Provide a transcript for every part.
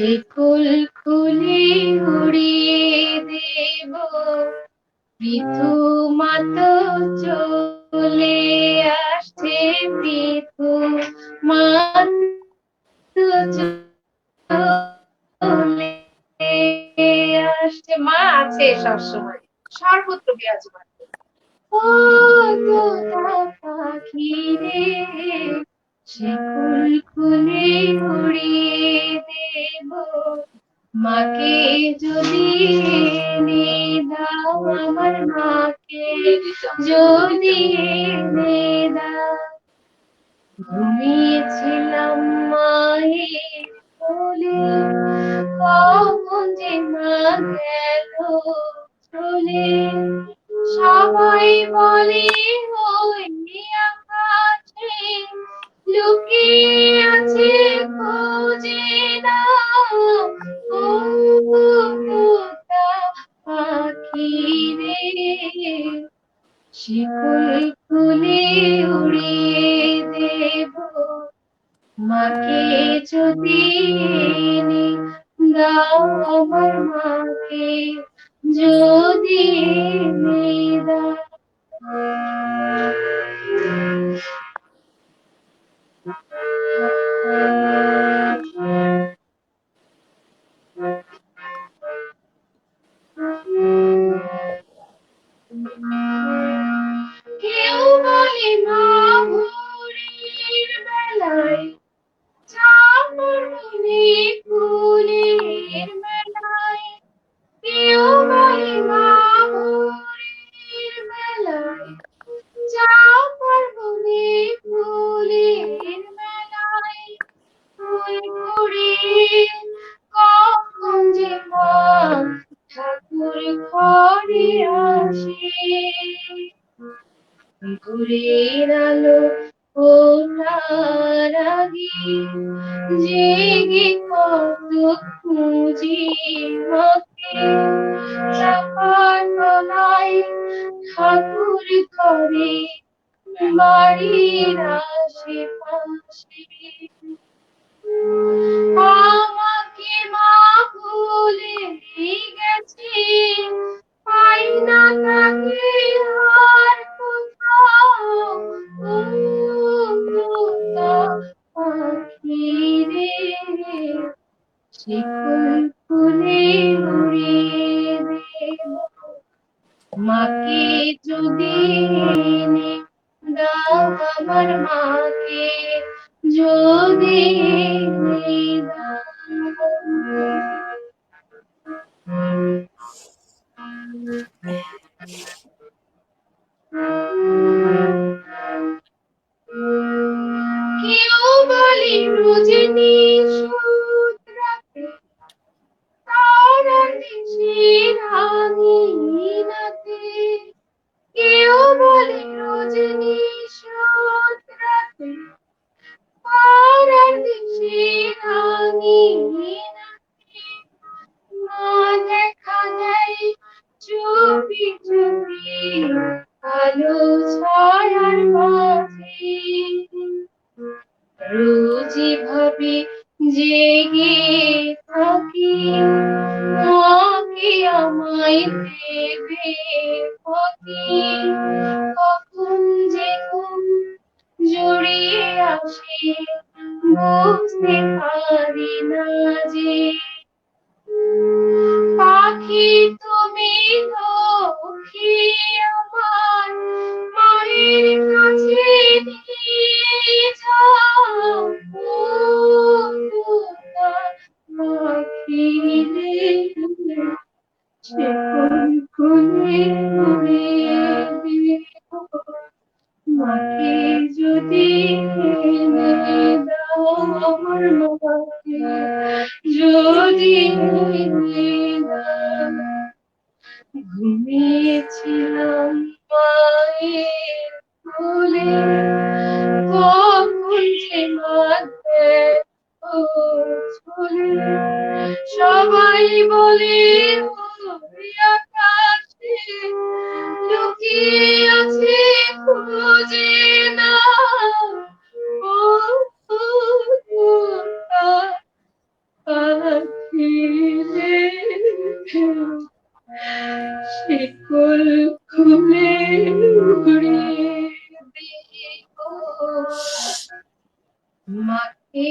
শিকুল খুলে উড়িয়ে দেব পৃথু মাত চলে আসছে পৃথু মাত চলে আসছে। মা আছে সবসময়, সর্বত্র বিরাজমান। ও পাখি রে শিকুল খুলে উড়িয়ে দেব। মাকে যদি এনে দাও আমার মাকে, যদি এনে দাও। ঘুমিয়েছিলাম মায়ের কোলে যে মা গেল চলে। সবাই বলে লুকিয়ে আছে খুঁজে পাখি। চাপর মনে ফুলের মেলায়, ফুল করে কখন যে মা ঠাকুর ঘরে আসে। ঘুরের আলো ওঠার আগে জেগে কত খুঁজি মাকে চাপার তলায় ঠাকুর ঘরে বাড়ির আশেপাশে। আমাকে মা ভুলে গেছে পাই না তাকে আর কোথাও। পাখি রে মাকে যদি আমার মাকে যদি ঘুমিয়েছিলাম মায়ের কোলে কখন যে সবাই বলে আকাশে লুকিয়ে আছে খুঁজে না শিকল খুলে উড়ে মাটি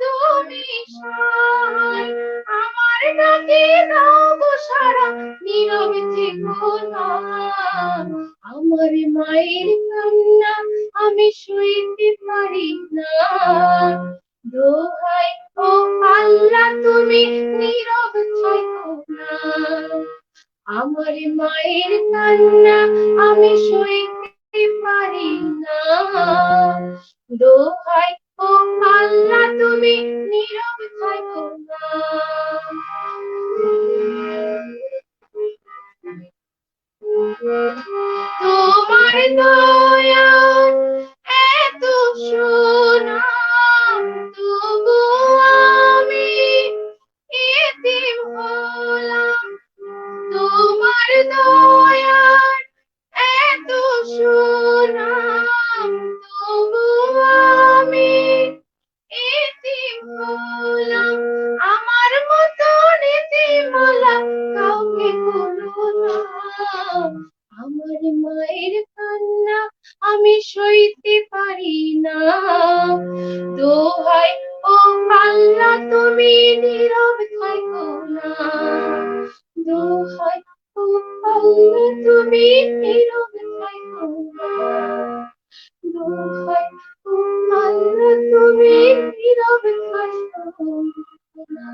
তুমি সহায় আমার ডাকে না আমার মায়ের কান্না আমি শুইতে পারি না। দোহাই, ও আল্লাহ, তুমি নীরব আমার মায়ের কান্না আমি সইতে পারি না। দোহাই ও আল্লাহ তুমি নীরব থাকো না। তোমার দয়া এত সোনা সইতে পারি না। দোহাই, ও আল্লাহ, তুমি নীরব থাকো না। দোহাই, ও আল্লাহ, তুমি নীরব থাকো না। দোহাই, ও আল্লাহ, তুমি নীরব থাকো না।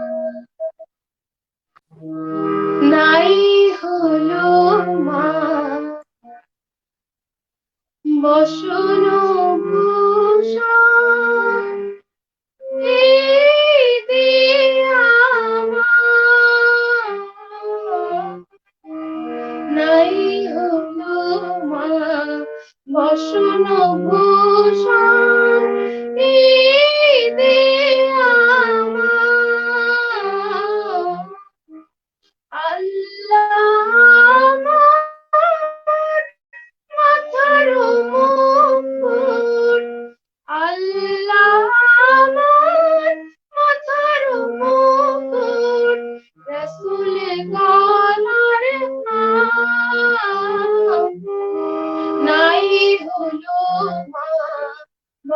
বসন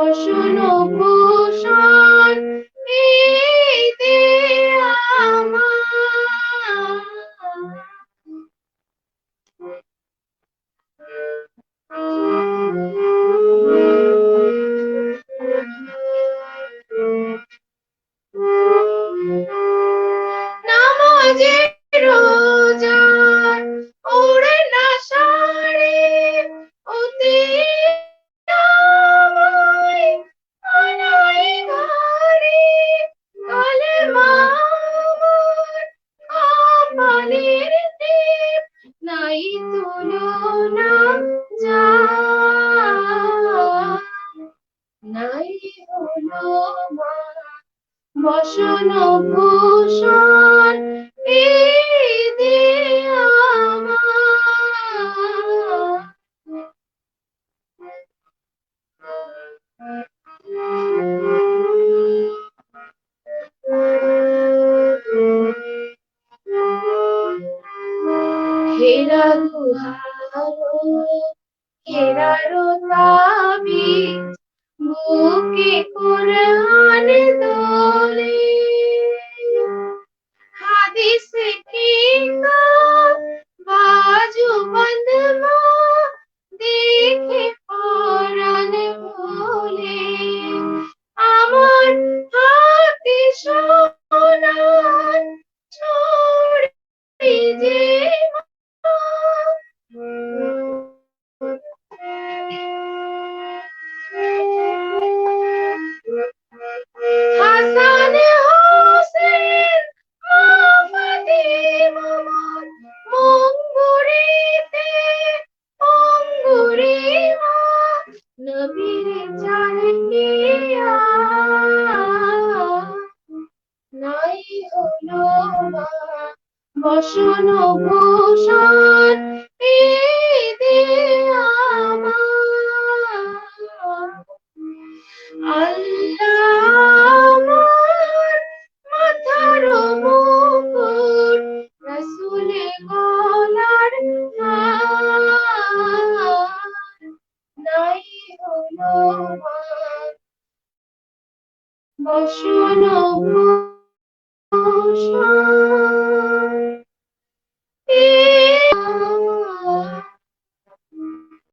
বসন ভূষণ বসন ভূষণ হেরা দুহারো হেরারো प्रभु की कुरान बाजू बंद माँ देखे বসন ভূষণ